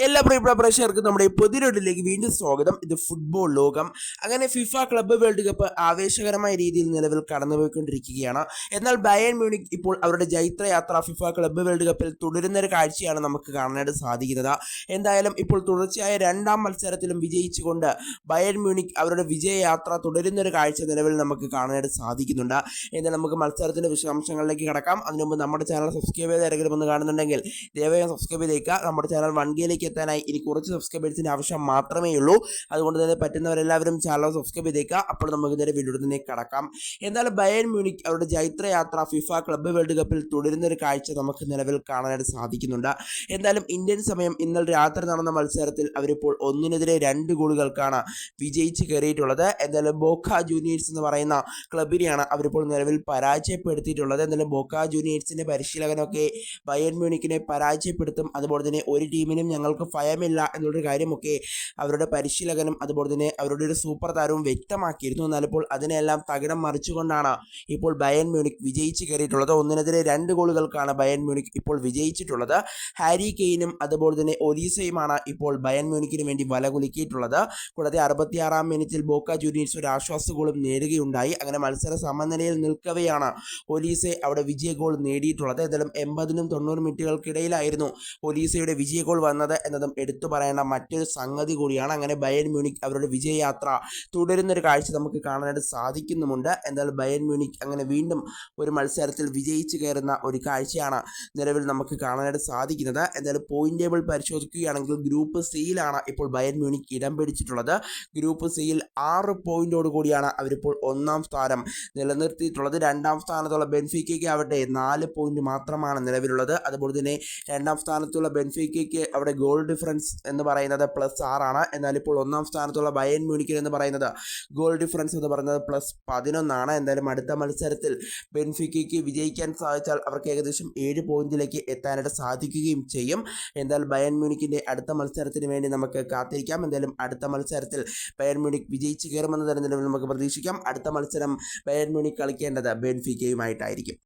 എല്ലാ പ്രിയപ്പെട്ട പ്രേക്ഷകർക്കും നമ്മുടെ ഈ പുതിയൊരിലേക്ക് വീണ്ടും സ്വാഗതം. ഇത് ഫുട്ബോൾ ലോകം. അങ്ങനെ ഫിഫ ക്ലബ്ബ് വേൾഡ് കപ്പ് ആവേശകരമായ രീതിയിൽ നിലവിൽ കടന്നുപോയിക്കൊണ്ടിരിക്കുകയാണ്. എന്നാൽ ബയൻ മ്യൂണിക് ഇപ്പോൾ അവരുടെ ജൈത്രയാത്ര ഫിഫ ക്ലബ്ബ് വേൾഡ് കപ്പിൽ തുടരുന്ന ഒരു കാഴ്ചയാണ് നമുക്ക് കാണാനായിട്ട് സാധിക്കുന്നത്. എന്തായാലും ഇപ്പോൾ തുടർച്ചയായ രണ്ടാം മത്സരത്തിലും വിജയിച്ചുകൊണ്ട് ബയൻ മ്യൂണിക് അവരുടെ വിജയയാത്ര തുടരുന്ന ഒരു കാഴ്ച നിലവിൽ നമുക്ക് കാണാനായിട്ട് സാധിക്കുന്നുണ്ട്. എന്നാൽ നമുക്ക് മത്സരത്തിന്റെ വിശദാംശങ്ങളിലേക്ക് കടക്കാം. അതിനുമുമ്പ് നമ്മുടെ ചാനൽ സബ്സ്ക്രൈബ് ചെയ്ത് ആരെങ്കിലും ഒന്ന് കാണുന്നുണ്ടെങ്കിൽ ദയവായി സബ്സ്ക്രൈബ് ചെയ്തേക്കുക. നമ്മുടെ ചാനൽ വൺ കെയിലേക്ക് എത്താനായി ഇനി കുറച്ച് സബ്സ്ക്രൈബേഴ്സിന്റെ ആവശ്യം മാത്രമേ ഉള്ളൂ. അതുകൊണ്ട് തന്നെ പറ്റുന്നവരെല്ലാവരും ചാനൽ സബ്സ്ക്രൈബ് ചെയ്തേക്കുക അപ്പോൾ നമുക്ക് ഇതിന്റെ വീഡിയോ തന്നെ കടക്കാം. എന്നാലും ബയൻ മ്യൂണിക് അവരുടെ ജൈത്രയാത്ര ഫിഫ ക്ലബ്ബ് വേൾഡ് കപ്പിൽ തുടരുന്ന ഒരു കാഴ്ച നമുക്ക് നിലവിൽ കാണാനായിട്ട് സാധിക്കുന്നുണ്ട്. എന്തായാലും ഇന്ത്യൻ സമയം ഇന്നലെ രാത്രി നടന്ന മത്സരത്തിൽ അവരിപ്പോൾ ഒന്നിനെതിരെ രണ്ട് ഗോളുകൾക്കാണ് വിജയിച്ച് കയറിയിട്ടുള്ളത്. എന്തായാലും ബോക്ക ജൂനിയേഴ്സ് എന്ന് പറയുന്ന ക്ലബിനെയാണ് അവരിപ്പോൾ നിലവിൽ പരാജയപ്പെടുത്തിയിട്ടുള്ളത്. എന്തായാലും ബോക്ക ജൂനിയേഴ്സിന്റെ പരിശീലകനൊക്കെ ബയൻ മ്യൂണിക്കിനെ പരാജയപ്പെടുത്തും. അതുപോലെ തന്നെ ഒരു ടീമിനും ഞങ്ങൾക്ക് ഭയമില്ല എന്നുള്ളൊരു കാര്യമൊക്കെ അവരുടെ പരിശീലകനും അതുപോലെ തന്നെ അവരുടെ ഒരു സൂപ്പർ താരവും വ്യക്തമാക്കിയിരുന്നു. എന്നാൽ ഇപ്പോൾ അതിനെല്ലാം തകിടം മറിച്ചുകൊണ്ടാണ് ഇപ്പോൾ ബയൻ മ്യൂണിക് വിജയിച്ച് കയറിയിട്ടുള്ളത്. ഒന്നിനെതിരെ രണ്ട് ഗോളുകൾക്കാണ് ബയൻ മ്യൂണിക് ഇപ്പോൾ വിജയിച്ചിട്ടുള്ളത്. ഹാരി കെയിനും അതുപോലെ തന്നെ ഒലീസയുമാണ് ഇപ്പോൾ ബയൻ മ്യൂണിക്കിന് വേണ്ടി വല കുലുക്കിയിട്ടുള്ളത്. കൂടാതെ അറുപത്തിയാറാം മിനിറ്റിൽ ബോക്ക ജൂനിയേഴ്സ് ഒരു ആശ്വാസ ഗോളും നേടുകയുണ്ടായി. അങ്ങനെ മത്സര സമനിലയിൽ നിൽക്കവെയാണ് ഒലീസെ അവിടെ വിജയ ഗോൾ നേടിയിട്ടുള്ളത്. ഏതായാലും എൺപതിനും തൊണ്ണൂറ് മിനിറ്റുകൾക്കിടയിലായിരുന്നു ഒലീസയുടെ വിജയ ഗോൾ വന്നത്. എന്നതും എടുത്തു പറയേണ്ട മറ്റൊരു സംഗതി കൂടിയാണ്. അങ്ങനെ ബയൻ മ്യൂണിക് അവരുടെ വിജയയാത്ര തുടരുന്നൊരു കാഴ്ച നമുക്ക് കാണാനായിട്ട് സാധിക്കുന്നുമുണ്ട്. എന്നാൽ ബയൻ മ്യൂണിക് അങ്ങനെ വീണ്ടും ഒരു മത്സരത്തിൽ വിജയിച്ച് കയറുന്ന ഒരു കാഴ്ചയാണ് നിലവിൽ നമുക്ക് കാണാനായിട്ട് സാധിക്കുന്നത്. എന്നാൽ പോയിന്റ് ടേബിൾ പരിശോധിക്കുകയാണെങ്കിൽ ഗ്രൂപ്പ് സിയിലാണ് ഇപ്പോൾ ബയൻ മ്യൂണിക് ഇടം പിടിച്ചിട്ടുള്ളത്. ഗ്രൂപ്പ് സിയിൽ ആറ് പോയിന്റോട് കൂടിയാണ് അവരിപ്പോൾ ഒന്നാം സ്ഥാനം നിലനിർത്തിയിട്ടുള്ളത്. രണ്ടാം സ്ഥാനത്തുള്ള ബെൻഫിക്കയ്ക്ക് ആവട്ടെ നാല് പോയിന്റ് മാത്രമാണ് നിലവിലുള്ളത്. അതുപോലെ തന്നെ രണ്ടാം സ്ഥാനത്തുള്ള ബെൻഫിക്കയ്ക്ക് അവിടെ ഗോൾ ഡിഫറൻസ് എന്ന് പറയുന്നത് പ്ലസ് ആറാണ് എന്നാൽ ഇപ്പോൾ ഒന്നാം സ്ഥാനത്തുള്ള ബയൻ മ്യൂണിക്കൽ എന്ന് പറയുന്നത് ഗോൾ ഡിഫറൻസ് എന്ന് പറയുന്നത് പ്ലസ് പതിനൊന്നാണ് എന്തായാലും അടുത്ത മത്സരത്തിൽ ബെൻഫിക്കയ്ക്ക് വിജയിക്കാൻ സാധിച്ചാൽ അവർക്ക് ഏകദേശം ഏഴ് പോയിന്റിലേക്ക് എത്താനായിട്ട് സാധിക്കുകയും ചെയ്യും. എന്തായാലും ബയൻ മ്യൂണിക്കിന്റെ അടുത്ത മത്സരത്തിന് വേണ്ടി നമുക്ക് കാത്തിരിക്കാം. എന്തായാലും അടുത്ത മത്സരത്തിൽ ബയൻ മ്യൂണിക് വിജയിച്ച് കയറുമെന്ന് തന്നെ നമുക്ക് പ്രതീക്ഷിക്കാം. അടുത്ത മത്സരം ബയൻ മ്യൂണിക് കളിക്കേണ്ടത് ബെൻഫിക്കയുമായിട്ടായിരിക്കും.